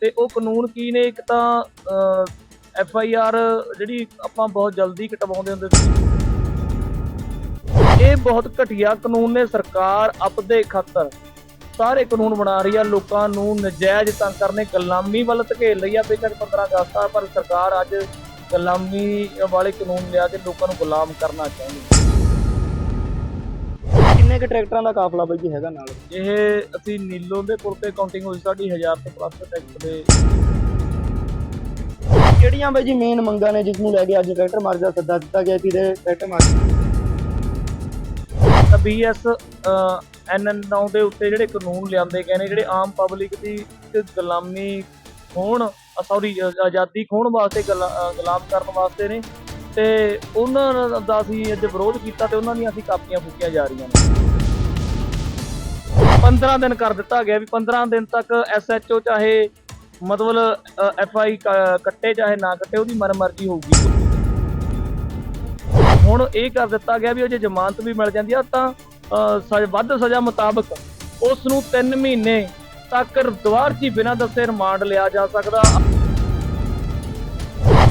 ਤੇ ਉਹ ਕਾਨੂੰਨ ਕੀ ਨੇ? ਇੱਕ ਤਾਂ ਐਫ ਆਈ ਆਰ ਜਿਹੜੀ ਆਪਾਂ ਬਹੁਤ ਜਲਦੀ ਕਟਵਾਉਂਦੇ ਹੁੰਦੇ ਸੀ। ਇਹ ਬਹੁਤ ਘਟੀਆ ਕਾਨੂੰਨ ਨੇ। ਸਰਕਾਰ ਆਪਦੇ ਖਾਤਰ ਸਾਰੇ ਕਾਨੂੰਨ ਬਣਾ ਰਹੀ ਆ। ਲੋਕਾਂ ਨੂੰ ਨਜਾਇਜ਼ ਤੰਗ ਕਰਨੇ, ਗੁਲਾਮੀ ਵੱਲ ਧਕੇਲ ਲਈ ਆ। ਬੇਸ਼ੱਕ 15 ਅਗਸਤ ਆ, ਪਰ ਸਰਕਾਰ ਅੱਜ ਗੁਲਾਮੀ ਵਾਲੇ ਕਾਨੂੰਨ ਲਿਆ ਕੇ ਲੋਕਾਂ ਨੂੰ ਗੁਲਾਮ ਕਰਨਾ ਚਾਹੁੰਦੀ। ਹੈ ਕਿੰਨੇ ਕੁ ਟਰੈਕਟਰਾਂ ਦਾ ਕਾਫਲਾ ਬਾਈ ਜੀ ਹੈਗਾ ਨਾਲ? ਇਹ ਅਸੀਂ ਨੀਲੋਂ ਦੇ ਪੁਲ ਤੇ ਕਾਊਂਟਿੰਗ ਹੋਈ ਸਾਡੀ 1000 ਤੋਂ ਪਲੱਸ ਟੈਕਸ ਦੇ। ਕਿਹੜੀਆਂ ਬਾਈ ਜੀ ਮੇਨ ਮੰਗਾਂ ਨੇ ਜਿਸ ਨੂੰ ਲੈ ਕੇ ਅੱਜ ਟਰੈਕਟਰ ਮਾਰਚ ਦਾ ਸੱਦਾ ਦਿੱਤਾ ਗਿਆ ਸੀ ਤੇ ਟਰੈਕਟਰ ਮਾਰਚ ਤਾਂ ਬੀਐਸ ਐਨਐਨ 9 ਦੇ ਉੱਤੇ ਜਿਹੜੇ ਕਾਨੂੰਨ ਲਿਆਂਦੇ ਗਏ ਨੇ ਜਿਹੜੇ ਆਮ ਪਬਲਿਕ ਦੀ ਗੁਲਾਮੀ ਖੋਣ ਸੌਰੀ ਆਜ਼ਾਦੀ ਖੋਣ ਵਾਸਤੇ ਗੁਲਾਮ ਕਰਨ ਵਾਸਤੇ ਨੇ ਤੇ ਉਹਨਾਂ ਦਾ ਅਸੀਂ ਅੱਜ ਵਿਰੋਧ ਕੀਤਾ ਤੇ ਉਹਨਾਂ ਦੀਆਂ ਅਸੀਂ ਕਾਪੀਆਂ ਫੂਕੀਆਂ ਜਾ ਰਹੀਆਂ ਨੇ। 15 ਦਿਨ ਕਰ ਦਿੱਤਾ ਗਿਆ ਵੀ 15 ਦਿਨ ਤੱਕ ਐਸਐਚਓ ਚਾਹੇ ਮਤਲਬ ਐਫਆਈ ਕੱਟੇ ਚਾਹੇ ਨਾ ਕੱਟੇ, ਉਹਦੀ ਮਰਜ਼ੀ ਹੋਊਗੀ। ਹੁਣ ਇਹ ਕਰ ਦਿੱਤਾ ਗਿਆ ਵੀ ਉਹ ਜੇ ਜ਼ਮਾਨਤ ਵੀ ਮਿਲ ਜਾਂਦੀ ਆ, ਤਾਂ ਵੱਧ ਸਜ਼ਾ ਮੁਤਾਬਕ ਉਸ ਨੂੰ 3 ਮਹੀਨੇ ਤੱਕ ਦੁਆਰ 'ਚ ਬਿਨਾਂ ਦੱਸੇ ਰਿਮਾਂਡ ਲਿਆ ਜਾ ਸਕਦਾ।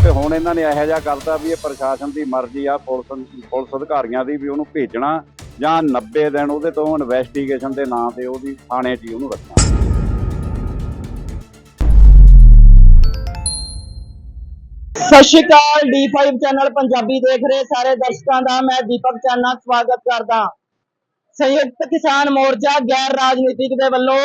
ਤੇ ਹੁਣ ਇਹਨਾਂ ਨੇ ਇਹੋ ਜਿਹਾ ਕਰਤਾ ਵੀ ਇਹ ਪ੍ਰਸ਼ਾਸਨ ਦੀ ਮਰਜ਼ੀ ਆ, ਪੁਲਿਸ ਪੁਲਿਸ ਅਧਿਕਾਰੀਆਂ ਦੀ ਵੀ ਉਹਨੂੰ ਭੇਜਣਾ। ਜਾਂ 90 ਦਿਨ ਉਹਦੇ ਤੋਂ ਇਨਵੈਸਟੀਗੇਸ਼ਨ ਦੇ ਨਾਂ ਤੇ ਉਹਦੀ ਥਾਣੇ 'ਚ ਹੀ ਉਹਨੂੰ ਰੱਖਣਾ ਸਤਿ ਸ਼੍ਰੀ ਅਕਾਲ D5 ਚੈਨਲ ਪੰਜਾਬੀ ਦੇਖ ਰਹੇ ਸਾਰੇ ਦਰਸ਼ਕਾਂ ਦਾ, ਮੈਂ ਦੀਪਕ ਚਾਨਾ, ਸਵਾਗਤ ਕਰਦਾ। ਸੰਯੁਕਤ ਕਿਸਾਨ ਮੋਰਚਾ ਗੈਰ ਰਾਜਨੀਤਿਕ ਦੇ ਵੱਲੋਂ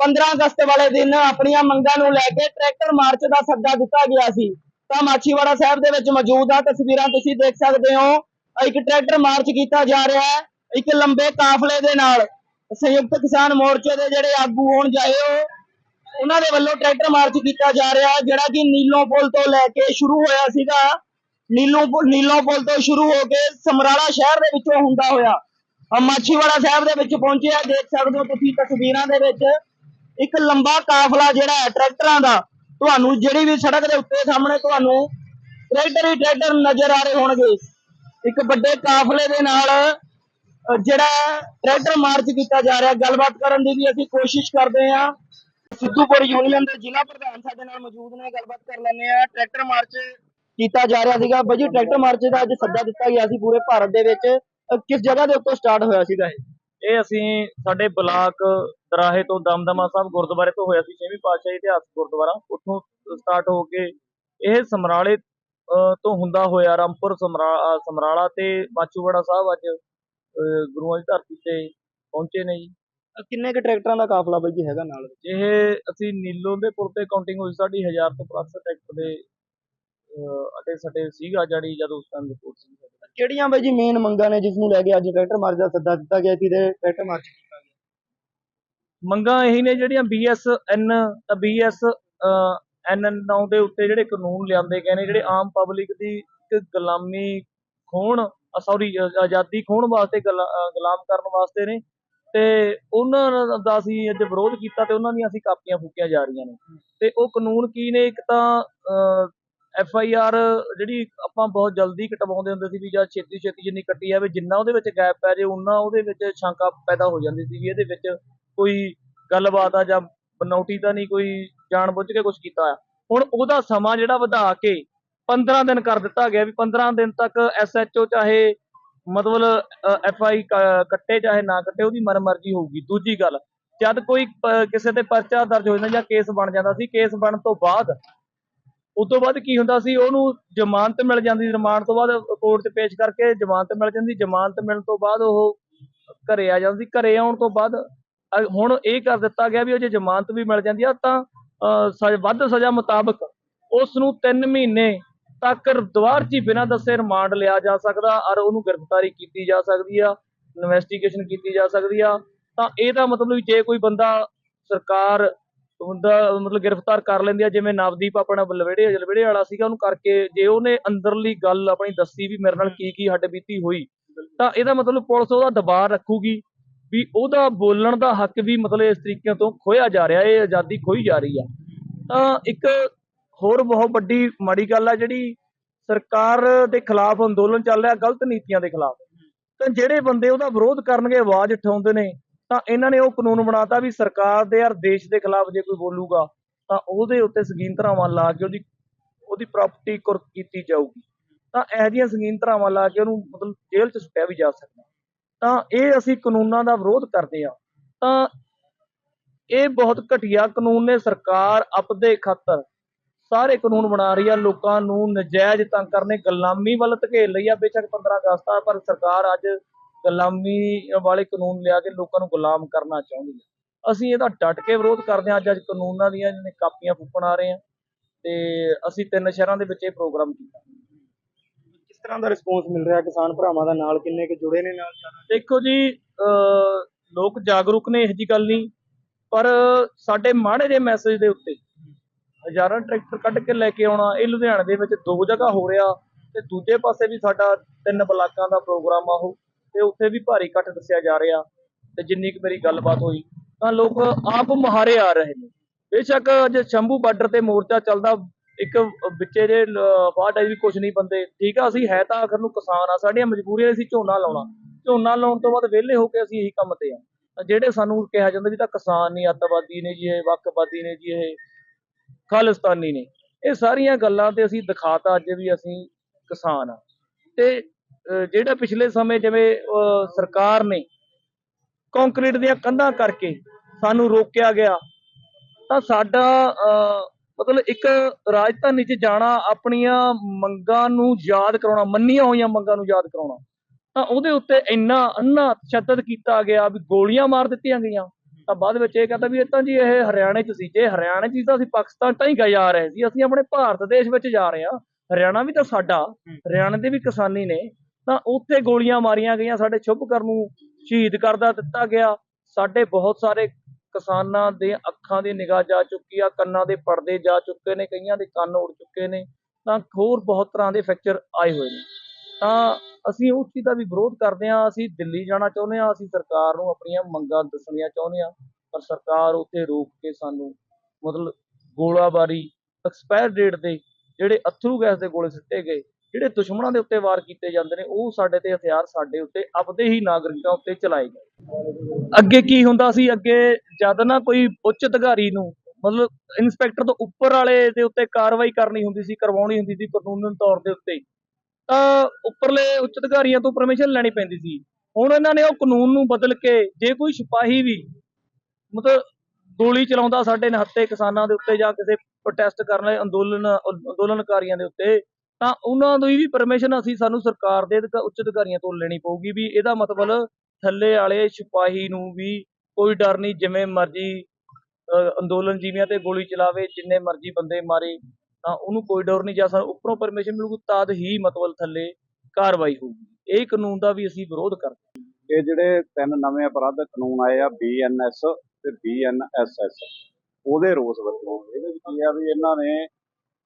15 ਅਗਸਤ ਵਾਲੇ ਦਿਨ ਆਪਣੀਆਂ ਮੰਗਾਂ ਨੂੰ ਲੈ ਕੇ ਟਰੈਕਟਰ ਮਾਰਚ ਦਾ ਸੱਦਾ ਦਿੱਤਾ ਗਿਆ ਸੀ। ਤਾਂ ਮਾਛੀਵਾੜਾ ਸਾਹਿਬ ਦੇ ਵਿੱਚ ਮੌਜੂਦ ਆ, ਤਸਵੀਰਾਂ ਤੁਸੀਂ ਦੇਖ ਸਕਦੇ ਹੋ। ਇੱਕ ਟਰੈਕਟਰ ਮਾਰਚ ਕੀਤਾ ਜਾ ਰਿਹਾ ਹੈ। ਇੱਕ ਲੰਬੇ ਕਾਫਲੇ ਦੇ ਨਾਲ ਸੰਯੁਕਤ ਕਿਸਾਨ ਮੋਰਚੇ ਦੇ ਜਿਹੜੇ ਆਗੂ ਹੋਣ ਜਾਏ ਉਹ, ਉਹਨਾਂ ਦੇ ਵੱਲੋਂ ਟਰੈਕਟਰ ਮਾਰਚ ਕੀਤਾ ਜਾ ਰਿਹਾ, ਜਿਹੜਾ ਕਿ ਨੀਲੋਂ ਪੁਲ ਤੋਂ ਲੈ ਕੇ ਸ਼ੁਰੂ ਹੋਇਆ ਸੀਗਾ। ਨੀਲੋਂ ਨੀਲੋਂ ਪੁਲ ਤੋਂ ਸ਼ੁਰੂ ਹੋ ਕੇ ਸਮਰਾਲਾ ਸ਼ਹਿਰ ਦੇ ਵਿੱਚੋਂ ਹੁੰਦਾ ਹੋਇਆ। ਮਾਛੀਵਾੜਾ ਸਾਹਿਬ ਦੇ ਵਿੱਚ ਪਹੁੰਚਿਆ, ਦੇਖ ਸਕਦੇ ਹੋ ਤੁਸੀਂ ਤਸਵੀਰਾਂ ਦੇ ਵਿੱਚ। ਇੱਕ ਲੰਬਾ ਕਾਫਲਾ ਜਿਹੜਾ ਹੈ ਟਰੈਕਟਰਾਂ ਦਾ, ਤੁਹਾਨੂੰ ਜਿਹੜੀ ਵੀ ਸੜਕ ਦੇ ਉੱਤੇ ਸਾਹਮਣੇ ਤੁਹਾਨੂੰ ਟਰੈਕਟਰ ਹੀ ਟਰੈਕਟਰ ਨਜ਼ਰ ਆ ਰਹੇ ਹੋਣਗੇ। ਇੱਕ ਵੱਡੇ ਕਾਫਲੇ ਦੇ ਨਾਲ ਜਿਹੜਾ ਟਰੈਕਟਰ ਮਾਰਚ ਕੀਤਾ ਜਾ ਰਿਹਾ ਗੱਲਬਾਤ ਕਰਨ ਦੀ ਵੀ ਅਸੀਂ ਕੋਸ਼ਿਸ਼ ਕਰਦੇ ਹਾਂ। ਸਿੱਧੂਪੁਰ ਯੂਨੀਅਨ ਦੇ ਜ਼ਿਲ੍ਹਾ ਪ੍ਰਧਾਨ ਸਾਡੇ ਨਾਲ ਮੌਜੂਦ ਨੇ ਗੱਲਬਾਤ ਕਰ ਲੈਂਦੇ ਆ ਟਰੈਕਟਰ ਮਾਰਚ ਕੀਤਾ ਜਾ ਰਿਹਾ ਸੀਗਾ। ਬਾਈ ਟਰੈਕਟਰ ਮਾਰਚ ਦਾ ਅੱਜ ਸੱਦਾ ਦਿੱਤਾ ਗਿਆ ਸੀ ਪੂਰੇ ਭਾਰਤ ਦੇ ਵਿੱਚ। ਕਿਸ ਜਗ੍ਹਾ ਦੇ ਉੱਤੇ ਸਟਾਰਟ ਹੋਇਆ ਸੀਗਾ ਇਹ? ਇਹ ਅਸੀਂ ਸਾਡੇ ਬਲਾਕ ਦਰਾਹੇ ਤੋਂ ਦਮਦਮਾ ਸਾਹਿਬ ਗੁਰਦੁਆਰੇ ਤੋਂ ਹੋਇਆ ਸੀ ਛੇਵੀਂ ਪਾਤਸ਼ਾਹੀ ਇਤਿਹਾਸ ਗੁਰਦੁਆਰਾ। ਉੱਥੋਂ ਸਟਾਰਟ ਹੋ ਕੇ ਇਹ ਸਮਰਾਲੇ ਅ, ਤੋਂ ਹੁੰਦਾ ਹੋਇਆ ਰਾਮਪੁਰ ਸਮਰਾਲਾ ਤੇ ਮਾਚੂਵਾੜਾ ਸਾਹਿਬ ਅੱਜ ਗੁਰੂਆਂ ਦੀ ਧਰਤੀ ਤੇ ਪਹੁੰਚੇ ਨੇ ਜੀ। ਕਿੰਨੇ ਕੁ ਟਰੈਕਟਰਾਂ ਦਾ ਕਾਫਲਾ ਬਾਈ ਜੀ ਹੈਗਾ ਨਾਲ ਇਹ ਅਸੀਂ ਨੀਲੋਂ ਦੇ ਤੇ ਕਾਊਂਟਿੰਗ ਹੋਈ ਸਾਡੀ 1000 ਤੋਂ ਪਲੱਸ ਟਰੈਕਟਰ ਦੇ ਅ, ਅਤੇ ਸਾਡੇ ਸੀਗਾ ਜਿਹੜੀ ਜਦੋਂ ਉਸ ਟਾਈਮ ਰਿਪੋਰਟ ਸੀ। ਕਿਹੜੀਆਂ ਬਾਈ ਜੀ ਮੇਨ ਮੰਗਾਂ ਨੇ ਜਿਸ ਨੂੰ ਲੈ ਕੇ ਅੱਜ ਟਰੈਕਟਰ ਮਾਰਚ ਦਾ ਸੱਦਾ ਦਿੱਤਾ ਗਿਆ ਸੀ ਤੇ ਟਰੈਕਟਰ ਮਾਰਚ ਕੀਤਾ ਗਿਆ? ਮੰਗਾਂ ਇਹੀ ਨੇ ਜਿਹੜੀਆਂ ਬੀਐਸਐਨ ਤਾਂ ਬੀਐਸ ਐਨ 9 ਦੇ ਉੱਤੇ ਜਿਹੜੇ ਕਾਨੂੰਨ ਲਿਆਂਦੇ ਗਏ ਨੇ ਜਿਹੜੇ ਆਮ ਪਬਲਿਕ ਦੀ ਗੁਲਾਮੀ ਖੋਣ ਸੌਰੀ ਆਜ਼ਾਦੀ ਖੋਣ ਵਾਸਤੇ ਗੁਲਾਮ ਕਰਨ ਵਾਸਤੇ ਨੇ ਤੇ ਉਹਨਾਂ ਦਾ ਅਸੀਂ ਅੱਜ ਵਿਰੋਧ ਕੀਤਾ ਤੇ ਉਹਨਾਂ ਦੀਆਂ ਅਸੀਂ ਕਾਪੀਆਂ ਫੂਕੀਆਂ ਜਾ ਰਹੀਆਂ ਨੇ। ਤੇ ਉਹ ਕਾਨੂੰਨ ਕੀ ਨੇ? ਇੱਕ ਤਾਂ ਐਫ ਆਈ ਆਰ ਜਿਹੜੀ ਆਪਾਂ ਬਹੁਤ ਜਲਦੀ ਕਟਵਾਉਂਦੇ ਹੁੰਦੇ ਸੀ ਵੀ ਜਾਂ ਛੇਤੀ ਛੇਤੀ ਜਿੰਨੀ ਕੱਟੀ ਜਾਵੇ, ਜਿੰਨਾ ਉਹਦੇ ਵਿੱਚ ਗੈਪ ਪੈ ਜੇ ਉਨਾ ਉਹਦੇ ਵਿੱਚ ਸ਼ੰਕਾ ਪੈਦਾ ਹੋ ਜਾਂਦੀ ਸੀ ਵੀ ਇਹਦੇ ਵਿੱਚ ਕੋਈ ਗੱਲਬਾਤ ਆ ਜਾਂ ਬਨੌਟੀ ਤਾਂ ਨਹੀਂ, ਕੋਈ ਜਾਣਬੁੱਝ ਕੇ ਕੁਝ ਕੀਤਾ ਆ ਹੁਣ ਉਹਦਾ ਸਮਾਂ ਜਿਹੜਾ ਵਧਾ ਕੇ 15 ਦਿਨ ਕਰ ਦਿੱਤਾ ਗਿਆ ਵੀ 15 ਦਿਨ ਤੱਕ ਐਸਐਚਓ ਚਾਹੇ ਮਤਲਬ ਐਫ ਆਈ ਕੱਟੇ ਚਾਹੇ ਨਾ ਕੱਟੇ ਉਹਦੀ ਮਰਜ਼ੀ ਹੋਊਗੀ। ਦੂਜੀ ਗੱਲ ਜਦ ਕੋਈ ਕਿਸੇ ਤੇ ਪਰਚਾ ਦਰਜ ਹੋ ਜਾਂਦਾ ਜਾਂ ਕੇਸ ਬਣ ਜਾਂਦਾ ਸੀ ਕੇਸ ਬਣਨ ਤੋਂ ਬਾਅਦ ਉਸ ਤੋਂ ਬਾਅਦ ਕੀ ਹੁੰਦਾ ਸੀ ਉਹਨੂੰ ਜ਼ਮਾਨਤ ਮਿਲ ਜਾਂਦੀ ਰਿਮਾਂਡ ਤੋਂ ਬਾਅਦ ਕੋਰਟ 'ਚ ਪੇਸ਼ ਕਰਕੇ ਜ਼ਮਾਨਤ ਮਿਲ ਜਾਂਦੀ। ਜ਼ਮਾਨਤ ਮਿਲਣ ਤੋਂ ਬਾਅਦ ਉਹ ਘਰੇ ਆ ਜਾਂਦੀ। ਘਰੇ ਆਉਣ ਤੋਂ ਬਾਅਦ ਹੁਣ ਇਹ ਕਰ ਦਿੱਤਾ ਗਿਆ ਵੀ ਉਹ ਜੇ ਜ਼ਮਾਨਤ ਵੀ ਮਿਲ ਜਾਂਦੀ ਆ ਤਾਂ ਅ, ਸਜ਼- ਵੱਧ ਸਜ਼ਾ ਮੁਤਾਬਕ ਉਸ ਨੂੰ 3 ਮਹੀਨੇ ਤੱਕ ਦੁਆਰ 'ਚ ਹੀ ਬਿਨਾਂ ਦੱਸੇ ਰਿਮਾਂਡ ਲਿਆ ਜਾ ਸਕਦਾ ਔਰ ਉਹਨੂੰ ਗ੍ਰਿਫਤਾਰੀ ਕੀਤੀ ਜਾ ਸਕਦੀ ਆ ਇਨਵੈਸਟੀਗੇਸ਼ਨ ਕੀਤੀ ਜਾ ਸਕਦੀ ਆ। ਤਾਂ ਇਹਦਾ ਮਤਲਬ ਜੇ ਕੋਈ ਬੰਦਾ ਸਰਕਾਰ ਹੁੰਦਾ, ਮਤਲਬ ਗ੍ਰਿਫਤਾਰ ਕਰ ਲੈਂਦੀ ਆ, ਜਿਵੇਂ ਨਵਦੀਪ ਆਪਣਾ ਲਵੇੜੇ ਲਵੇੜੇ ਵਾਲਾ ਸੀਗਾ, ਉਹਨੂੰ ਕਰਕੇ ਜੇ ਉਹਨੇ ਅੰਦਰਲੀ ਗੱਲ ਆਪਣੀ ਦੱਸੀ ਵੀ ਮੇਰੇ ਨਾਲ ਕੀ ਕੀ ਹੱਡ ਬੀਤੀ ਹੋਈ, ਤਾਂ ਇਹਦਾ ਮਤਲਬ ਪੁਲਿਸ ਉਹਦਾ ਦਬਾਅ ਰੱਖੂਗੀ ਵੀ ਉਹਦਾ ਬੋਲਣ ਦਾ ਹੱਕ ਵੀ ਮਤਲਬ ਇਸ ਤਰੀਕੇ ਤੋਂ ਖੋਇਆ ਜਾ ਰਿਹਾ, ਇਹ ਆਜ਼ਾਦੀ ਖੋਈ ਜਾ ਰਹੀ ਆ। ਤਾਂ ਇੱਕ ਹੋਰ ਬਹੁਤ ਵੱਡੀ, ਮਾੜੀ ਗੱਲ ਆ ਜਿਹੜੀ ਸਰਕਾਰ ਦੇ ਖਿਲਾਫ ਅੰਦੋਲਨ ਚੱਲ ਰਿਹਾ, ਗਲਤ ਨੀਤੀਆਂ ਦੇ ਖਿਲਾਫ। ਤਾਂ ਜਿਹੜੇ ਬੰਦੇ ਉਹਦਾ ਵਿਰੋਧ ਕਰਨਗੇ, ਆਵਾਜ਼ ਉਠਾਉਂਦੇ ਨੇ, ਤਾਂ ਇਹਨਾਂ ਨੇ ਉਹ ਕਾਨੂੰਨ ਬਣਾਤਾ ਵੀ ਸਰਕਾਰ ਦੇ ਯਾਰ ਦੇਸ਼ ਦੇ ਖਿਲਾਫ ਜੇ ਕੋਈ ਬੋਲੂਗਾ, ਤਾਂ ਉਹਦੇ ਉੱਤੇ ਸੰਗੀਨ ਧਾਰਾਵਾਂ ਲਾ ਕੇ ਉਹਦੀ ਉਹਦੀ ਪ੍ਰਾਪਰਟੀ ਕੁਰਕ ਕੀਤੀ ਜਾਊਗੀ। ਤਾਂ ਇਹੋ ਜਿਹੀਆਂ ਸੰਗੀਨ ਧਾਰਾਵਾਂ ਲਾ ਕੇ ਉਹਨੂੰ ਮਤਲਬ ਜੇਲ੍ਹ 'ਚ ਸੁੱਟਿਆ ਵੀ ਜਾ ਸਕਦਾ। ਤਾਂ ਇਹ ਅਸੀਂ ਕਾਨੂੰਨਾਂ ਦਾ ਵਿਰੋਧ ਕਰਦੇ ਆ ਤਾਂ ਇਹ ਬਹੁਤ ਘਟੀਆ ਕਾਨੂੰਨ ਨੇ ਸਰਕਾਰ ਆਪਦੇ ਖਾਤਰ ਸਾਰੇ ਕਾਨੂੰਨ ਬਣਾ ਰਹੀ ਆ ਲੋਕਾਂ ਨੂੰ ਨਜਾਇਜ਼ ਤੰਗ ਕਰਨੇ ਗੁਲਾਮੀ ਵੱਲ ਧਕੇਲ ਲਈ ਆ। ਬੇਸ਼ੱਕ 15 ਅਗਸਤ ਆ ਪਰ ਸਰਕਾਰ ਅੱਜ ਗੁਲਾਮੀ ਵਾਲੇ ਕਾਨੂੰਨ ਲਿਆ ਕੇ ਲੋਕਾਂ ਨੂੰ ਗੁਲਾਮ ਕਰਨਾ ਚਾਹੁੰਦੀ ਆ। ਅਸੀਂ ਇਹਦਾ ਡਟ ਕੇ ਵਿਰੋਧ ਕਰਦੇ ਹਾਂ। ਅੱਜ ਅੱਜ ਕਾਨੂੰਨਾਂ ਦੀਆਂ ਜਿਹਨੇ ਕਾਪੀਆਂ ਫੂਕਣ ਆ ਰਹੇ ਆ ਤੇ ਅਸੀਂ ਤਿੰਨ ਸ਼ਹਿਰਾਂ ਦੇ ਵਿੱਚ ਇਹ ਪ੍ਰੋਗਰਾਮ ਕੀਤਾ। ਕਿਸ ਤਰ੍ਹਾਂ ਦਾ ਰਿਸਪੌਂਸ ਮਿਲ ਰਿਹਾ? ਕਿਸਾਨ ਭਰਾਵਾਂ ਦਾ ਨਾਲ ਕਿੰਨੇ ਕੁ ਜੁੜੇ ਨੇ ਨਾਲ? ਦੇਖੋ ਜੀ ਲੋਕ ਜਾਗਰੂਕ ਨੇ ਇਹੋ ਜੀ ਗੱਲ ਨਹੀਂ। ਪਰ ਸਾਡੇ ਮਾੜੇ ਜਿਹੇ ਮੈਸੇਜ ਦੇ ਉੱਤੇ ਹਜ਼ਾਰਾਂ ਟਰੈਕਟਰ ਕੱਢ ਕੇ ਲੈ ਕੇ ਆਉਣਾ, ਇਹ ਲੁਧਿਆਣੇ ਦੇ ਵਿੱਚ ਦੋ ਜਗ੍ਹਾ ਹੋ ਰਿਹਾ ਤੇ ਦੂਜੇ ਪਾਸੇ ਵੀ ਸਾਡਾ ਤਿੰਨ ਬਲਾਕਾਂ ਦਾ ਪ੍ਰੋਗਰਾਮ ਆ ਉਹ, ਤੇ ਉੱਥੇ ਵੀ ਭਾਰੀ ਇਕੱਠ ਦੱਸਿਆ ਜਾ ਰਿਹਾ ਤੇ ਜਿੰਨੀ ਕੁ ਮੇਰੀ ਗੱਲਬਾਤ ਹੋਈ, ਤਾਂ ਲੋਕ ਆਪ ਮੁਹਾਰੇ ਆ ਰਹੇ ਨੇ। ਬੇਸ਼ੱਕ ਅੱਜ ਸ਼ੰਭੂ ਬਾਰਡਰ ਤੇ ਮੋਰਚਾ ਚੱਲਦਾ, ਇੱਕ ਵਿੱਚੇ ਜੇ ਬਾਹਰ ਵੀ ਕੁਝ ਨਹੀਂ ਬੰਦੇ, ਠੀਕ ਆ, ਅਸੀਂ ਹੈ ਤਾਂ ਆਖਰ ਨੂੰ ਕਿਸਾਨ ਆ, ਸਾਡੀਆਂ ਮਜਬੂਰੀਆਂ ਅਸੀਂ ਝੋਨਾ ਲਾਉਣਾ। ਝੋਨਾ ਲਾਉਣ ਤੋਂ ਬਾਅਦ ਵਿਹਲੇ ਹੋ ਕੇ ਅਸੀਂ ਇਹੀ ਕੰਮ ਤੇ ਆ। ਜਿਹੜੇ ਸਾਨੂੰ ਕਿਹਾ ਜਾਂਦਾ ਵੀ ਤਾਂ ਕਿਸਾਨ ਨਹੀਂ ਅੱਤਵਾਦੀ ਨੇ ਜੀ ਇਹ, ਵੱਖਵਾਦੀ ਨੇ ਜੀ ਇਹ ਖਾਲਿਸਤਾਨੀ ਨੇ। ਇਹ ਸਾਰੀਆਂ ਗੱਲਾਂ ਤੇ ਅਸੀਂ ਦਿਖਾਤਾ ਅੱਜ ਵੀ ਅਸੀਂ ਕਿਸਾਨ ਆ। ਤੇ ਜਿਹੜਾ ਪਿਛਲੇ ਸਮੇਂ ਜਿਵੇਂ ਅਹ, ਸਰਕਾਰ ਨੇ ਕੰਕਰੀਟ ਦੀਆਂ ਕੰਧਾਂ ਕਰਕੇ ਸਾਨੂੰ ਰੋਕਿਆ ਗਿਆ ਤਾਂ ਸਾਡਾ ਅਹ, ਮਤਲਬ ਇੱਕ ਰਾਜਧਾਨੀ 'ਚ ਜਾਣਾ ਆਪਣੀਆਂ ਮੰਗਾਂ ਨੂੰ ਯਾਦ ਕਰਾਉਣਾ ਮੰਨੀਆਂ ਹੋਈਆਂ ਮੰਗਾਂ ਨੂੰ ਯਾਦ ਕਰਾਉਣਾ ਤਾਂ ਉਹਦੇ ਉੱਤੇ ਇੰਨਾ ਅੰਨਾ ਤਸ਼ੱਦਦ ਕੀਤਾ ਗਿਆ ਵੀ ਗੋਲੀਆਂ ਮਾਰ ਦਿੱਤੀਆਂ ਗਈਆਂ। ਤਾਂ ਬਾਅਦ ਵਿੱਚ ਇਹ ਕਹਿੰਦਾ ਵੀ ਇਹ ਤਾਂ ਜੀ ਇਹ ਹਰਿਆਣੇ 'ਚ ਸੀ। ਜੇ ਹਰਿਆਣੇ 'ਚ ਸੀ ਤਾਂ ਅਸੀਂ ਪਾਕਿਸਤਾਨ ਤਾਂ ਹੀ ਗਾ ਜਾ ਰਹੇ ਸੀ। ਅਸੀਂ ਆਪਣੇ ਭਾਰਤ ਦੇਸ਼ ਵਿੱਚ ਜਾ ਰਹੇ ਹਾਂ ਹਰਿਆਣਾ ਵੀ ਤਾਂ ਸਾਡਾ ਹਰਿਆਣੇ ਦੇ ਵੀ ਕਿਸਾਨੀ ਨੇ। ਤਾਂ ਉੱਥੇ ਗੋਲੀਆਂ ਮਾਰੀਆਂ ਗਈਆਂ ਸਾਡੇ ਸ਼ੁਭਕਰ ਨੂੰ ਸ਼ਹੀਦ ਕਰਦਾ ਦਿੱਤਾ ਗਿਆ। ਸਾਡੇ ਬਹੁਤ ਸਾਰੇ ਕਿਸਾਨਾਂ ਦੇ ਅੱਖਾਂ ਦੀ ਨਿਗਾਹ ਜਾ ਚੁੱਕੀ ਆ ਕੰਨਾਂ ਦੇ ਪਰਦੇ ਜਾ ਚੁੱਕੇ ਨੇ ਕਈਆਂ ਦੇ ਕੰਨ ਉੜ ਚੁੱਕੇ ਨੇ। ਤਾਂ ਹੋਰ ਬਹੁਤ ਤਰ੍ਹਾਂ ਦੇ ਫ੍ਰੈਕਚਰ ਆਏ ਹੋਏ ਨੇ। ਤਾਂ ਅਸੀਂ ਉਸ ਚੀਜ਼ ਦਾ ਵੀ ਵਿਰੋਧ ਕਰਦੇ ਹਾਂ, ਅਸੀਂ ਦਿੱਲੀ ਜਾਣਾ ਚਾਹੁੰਦੇ ਹਾਂ, ਅਸੀਂ ਸਰਕਾਰ ਨੂੰ ਆਪਣੀਆਂ ਮੰਗਾਂ ਦੱਸਣੀਆਂ ਚਾਹੁੰਦੇ ਹਾਂ, ਪਰ ਸਰਕਾਰ ਉੱਥੇ ਰੋਕ ਕੇ ਸਾਨੂੰ ਮਤਲਬ ਗੋਲਾਬਾਰੀ ਐਕਸਪਾਇਰ ਡੇਟ ਦੇ ਜਿਹੜੇ ਅਥਰੂ ਗੈਸ ਦੇ ਗੋਲੇ ਸਿੱਟੇ ਗਏ, ਜਿਹੜੇ ਦੁਸ਼ਮਣਾਂ ਦੇ ਉੱਤੇ ਵਾਰ ਕੀਤੇ ਜਾਂਦੇ ਨੇ, ਉਹ ਸਾਡੇ ਤੇ ਹਥਿਆਰ ਸਾਡੇ ਉੱਤੇ, ਆਪਦੇ ਹੀ ਨਾਗਰਿਕਾਂ ਉੱਤੇ ਚਲਾਏ ਗਏ। ਅੱਗੇ ਕੀ ਹੁੰਦਾ ਸੀ? ਅੱਗੇ ਜਦ ਨਾ ਕੋਈ ਉੱਚ ਅਧਿਕਾਰੀ ਨੂੰ ਮਤਲਬ ਇਨਸਪੈਕਟਰ ਤੋਂ ਉੱਪਰ ਵਾਲੇ ਦੇ ਉੱਤੇ ਕਾਰਵਾਈ ਕਰਨੀ ਹੁੰਦੀ ਸੀ, ਕਰਵਾਉਣੀ ਹੁੰਦੀ ਸੀ ਕਾਨੂੰਨ ਤੌਰ ਦੇ ਉੱਤੇ ਤਾਂ ਉੱਪਰਲੇ ਉੱਚ ਅਧਿਕਾਰੀਆਂ ਤੋਂ ਪਰਮਿਸ਼ਨ ਲੈਣੀ ਪੈਂਦੀ ਸੀ। ਹੁਣ ਇਹਨਾਂ ਨੇ ਉਹ ਕਾਨੂੰਨ ਨੂੰ ਬਦਲ ਕੇ ਜੇ ਕੋਈ ਸਿਪਾਹੀ ਵੀ ਮਤਲਬ ਗੋਲੀ ਚਲਾਉਂਦਾ ਸਾਡੇ ਨਿਹੱਥੇ ਕਿਸਾਨਾਂ ਦੇ ਉੱਤੇ ਜਾਂ ਕਿਸੇ ਪ੍ਰੋਟੈਸਟ ਕਰਨ ਵਾਲੇ ਅੰਦੋਲਨ, ਅੰਦੋਲਨਕਾਰੀਆਂ ਦੇ ਉੱਤੇ, ਤਾਂ ਉਹਨਾਂ ਦੀ ਵੀ ਪਰਮਿਸ਼ਨ ਅਸੀਂ ਸਾਨੂੰ ਸਰਕਾਰ ਦੇ ਅਧਿਕਾ- ਉੱਚ ਅਧਿਕਾਰੀਆਂ ਤੋਂ ਲੈਣੀ ਪਊਗੀ ਵੀ ਇਹਦਾ ਮਤਲਬ ਥੱਲੇ ਵਾਲੇ ਸਿਪਾਹੀ ਨੂੰ ਵੀ ਕੋਈ ਡਰ ਨਹੀਂ, ਜਿਵੇਂ ਮਰਜ਼ੀ ਅੰਦੋਲਨ ਜੀਵੀਆਂ ਤੇ ਗੋਲੀ ਚਲਾਵੇ, ਜਿੰਨੇ ਮਰਜ਼ੀ ਬੰਦੇ ਮਾਰੇ। ਤਾਂ ਉਹਨੂੰ ਕੋਈ ਡਰ ਨਹੀਂ ਜਾਂ ਸਾਨੂੰ ਉੱਪਰੋਂ ਪਰਮਿਸ਼ਨ ਮਿਲੂਗੀ ਤਦ ਹੀ ਮਤਲਬ ਥੱਲੇ ਕਾਰਵਾਈ ਹੋਊਗੀ। ਇਹ ਕਾਨੂੰਨ ਦਾ ਵੀ ਅਸੀਂ ਵਿਰੋਧ ਕਰਦੇ ਇਹ ਜਿਹੜੇ ਤਿੰਨ ਨਵੇਂ ਅਪਰਾਧਕ ਕਾਨੂੰਨ ਆਏ ਆ ਬੀਐਨਐਸ ਤੇ ਬੀਐਨਐਸਐਸ ਉਹਦੇ ਰੋਸ ਵਜੋਂ। ਇਹਦੇ ਵਿੱਚ ਕੀ ਆ ਵੀ ਇਹਨਾਂ ਨੇ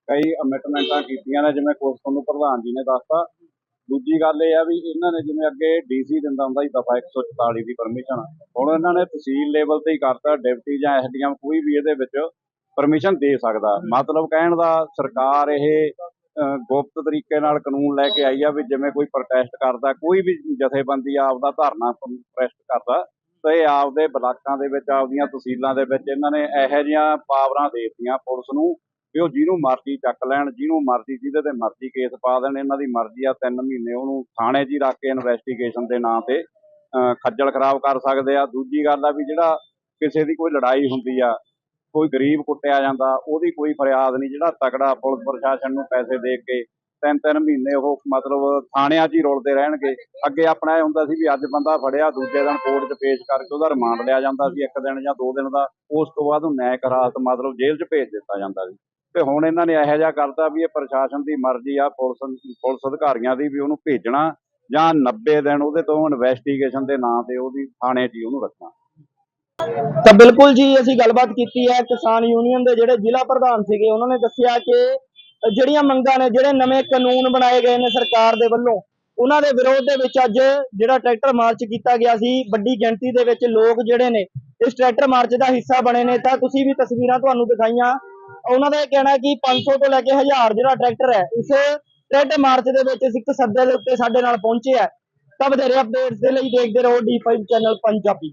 ਕਈ ਅਮਿਟਮੈਂਟਾਂ ਕੀਤੀਆਂ ਨੇ, ਜਿਵੇਂ ਕੁਝ ਤੁਹਾਨੂੰ ਪ੍ਰਧਾਨ ਜੀ ਨੇ ਦੱਸਤਾ। ਦੂਜੀ ਗੱਲ ਇਹ ਆ ਵੀ ਇਹਨਾਂ ਨੇ ਜਿਵੇਂ ਅੱਗੇ ਡੀਸੀ ਦਿੰਦਾ ਹੁੰਦਾ ਸੀ, ਦਫਾ 144 ਦੀ ਪਰਮਿਸ਼ਨ। ਹੁਣ ਇਹਨਾਂ ਨੇ ਤਹਿਸੀਲ ਲੈਵਲ ਤੇ ਹੀ ਕਰਤਾ, ਡਿਪਟੀ ਜਾਂ ਐਸਡੀਐਮ ਕੋਈ ਵੀ ਇਹਦੇ ਵਿੱਚ ਪਰਮਿਸ਼ਨ ਦੇ ਸਕਦਾ। ਮਤਲਬ ਕਹਿਣ ਦਾ ਸਰਕਾਰ ਇਹ ਗੁਪਤ ਤਰੀਕੇ ਨਾਲ ਕਾਨੂੰਨ ਲੈ ਕੇ ਆਈ ਆ ਵੀ ਜਿਵੇਂ ਕੋਈ ਪ੍ਰੋਟੈਸਟ ਕਰਦਾ ਕੋਈ ਵੀ ਜਥੇਬੰਦੀ ਆਪਦਾ ਧਰਨਾ ਪ੍ਰੋਟੈਸਟ ਕਰਦਾ ਤਾਂ ਇਹ ਆਪਦੇ ਬਲਾਕਾਂ ਦੇ ਵਿੱਚ ਆਪਦੀਆਂ ਤਹਿਸੀਲਾਂ ਦੇ ਵਿੱਚ ਇਹਨਾਂ ਨੇ ਇਹੋ ਜਿਹੀਆਂ ਪਾਵਰਾਂ ਦੇ ਦਿੱਤੀਆਂ ਪੁਲਿਸ ਨੂੰ ਵੀ ਉਹ ਜਿਹਨੂੰ ਮਰਜ਼ੀ ਚੱਕ ਲੈਣ ਜਿਹਨੂੰ ਮਰਜ਼ੀ ਜਿਹਦੇ ਤੇ ਮਰਜ਼ੀ ਕੇਸ ਪਾ ਦੇਣ ਇਹਨਾਂ ਦੀ ਮਰਜ਼ੀ ਆ ਤਿੰਨ ਮਹੀਨੇ ਉਹਨੂੰ ਥਾਣੇ 'ਚ ਹੀ ਰੱਖ ਕੇ ਇਨਵੈਸਟੀਗੇਸ਼ਨ ਦੇ ਨਾਂ ਤੇ ਖੱਜਲ ਖਰਾਬ ਕਰ ਸਕਦੇ ਆ। ਦੂਜੀ ਗੱਲ ਆ ਵੀ ਜਿਹੜਾ ਕਿਸੇ ਦੀ ਕੋਈ ਲੜਾਈ ਹੁੰਦੀ ਆ ਕੋਈ ਗਰੀਬ ਕੁੱਟਿਆ ਜਾਂਦਾ, ਉਹਦੀ ਕੋਈ ਫਰਿਆਦ ਨਹੀਂ, ਜਿਹੜਾ ਤਕੜਾ ਪੁਲਿਸ ਪ੍ਰਸ਼ਾਸਨ ਨੂੰ ਪੈਸੇ ਦੇ ਕੇ ਤਿੰਨ ਤਿੰਨ ਮਹੀਨੇ ਉਹ ਮਤਲਬ ਥਾਣਿਆਂ 'ਚ ਹੀ ਰੁਲਦੇ ਰਹਿਣਗੇ। ਅੱਗੇ ਆਪਣਾ ਇਹ ਹੁੰਦਾ ਸੀ ਵੀ ਅੱਜ ਬੰਦਾ ਫੜਿਆ, ਦੂਜੇ ਦਿਨ ਕੋਰਟ 'ਚ ਪੇਸ਼ ਕਰਕੇ ਉਹਦਾ ਰਿਮਾਂਡ ਲਿਆ ਜਾਂਦਾ ਸੀ ਇੱਕ ਦਿਨ ਜਾਂ ਦੋ ਦਿਨ ਦਾ। ਉਸ ਤੋਂ ਬਾਅਦ ਉਹ ਨੈਕ ਹਿਰਾਸਤ ਮਤਲਬ ਜੇਲ੍ਹ 'ਚ ਭੇਜ ਦਿੱਤਾ ਜਾਂਦਾ ਸੀ। ਤੇ ਹੁਣ ਇਹਨਾਂ ਨੇ ਇਹੋ ਜਿਹਾ ਕਰਤਾ ਵੀ ਇਹ ਪ੍ਰਸ਼ਾਸਨ ਦੀ ਮਰਜ਼ੀ ਆ, ਪੁਲਿਸ ਪੁਲਿਸ ਅਧਿਕਾਰੀਆਂ ਦੀ ਵੀ ਉਹਨੂੰ ਭੇਜਣਾ ਜਾਂ 90 ਦਿਨ ਉਹਦੇ ਤੋਂ ਇਨਵੈਸਟੀਗੇਸ਼ਨ ਦੇ ਨਾਂ ਤੇ ਉਹਦੀ ਥਾਣੇ 'ਚ ਹੀ ਉਹਨੂੰ ਰੱਖਣਾ। ਤਾਂ ਬਿਲਕੁਲ ਜੀ, ਅਸੀਂ ਗੱਲਬਾਤ ਕੀਤੀ ਹੈ ਕਿਸਾਨ ਯੂਨੀਅਨ ਦੇ ਜਿਹੜੇ ਜ਼ਿਲ੍ਹਾ ਪ੍ਰਧਾਨ ਸੀਗੇ, ਉਹਨਾਂ ਨੇ ਦੱਸਿਆ ਕਿ ਜਿਹੜੀਆਂ ਮੰਗਾਂ ਨੇ, ਜਿਹੜੇ ਨਵੇਂ ਕਾਨੂੰਨ ਬਣਾਏ ਗਏ ਨੇ ਸਰਕਾਰ ਦੇ ਵੱਲੋਂ, ਉਹਨਾਂ ਦੇ ਵਿਰੋਧ ਦੇ ਵਿੱਚ ਅੱਜ ਜਿਹੜਾ ਟਰੈਕਟਰ ਮਾਰਚ ਕੀਤਾ ਗਿਆ ਸੀ, ਵੱਡੀ ਗਿਣਤੀ ਦੇ ਵਿੱਚ ਲੋਕ ਜਿਹੜੇ ਨੇ, ਇਸ ਟਰੈਕਟਰ ਮਾਰਚ ਦਾ ਹਿੱਸਾ ਬਣੇ ਨੇ। ਤਾਂ ਤੁਸੀਂ ਵੀ ਤਸਵੀਰਾਂ ਤੁਹਾਨੂੰ ਦਿਖਾਈਆਂ। ਉਹਨਾਂ ਦਾ ਇਹ ਕਹਿਣਾ ਹੈ ਕਿ 500 ਤੋਂ ਲੈ ਕੇ 1000 ਜਿਹੜਾ ਟਰੈਕਟਰ ਹੈ, ਇਸ ਟਰੈਕਟਰ ਮਾਰਚ ਦੇ ਵਿੱਚ ਇੱਕ ਸੱਦੇ ਦੇ ਉੱਤੇ ਸਾਡੇ ਨਾਲ ਪਹੁੰਚੇ ਹੈ। ਤਾਂ ਵਧੇਰੇ ਅਪਡੇਟਸ ਦੇ ਲਈ ਦੇਖਦੇ ਰਹੋ D5 ਚੈਨਲ ਪੰਜਾਬੀ।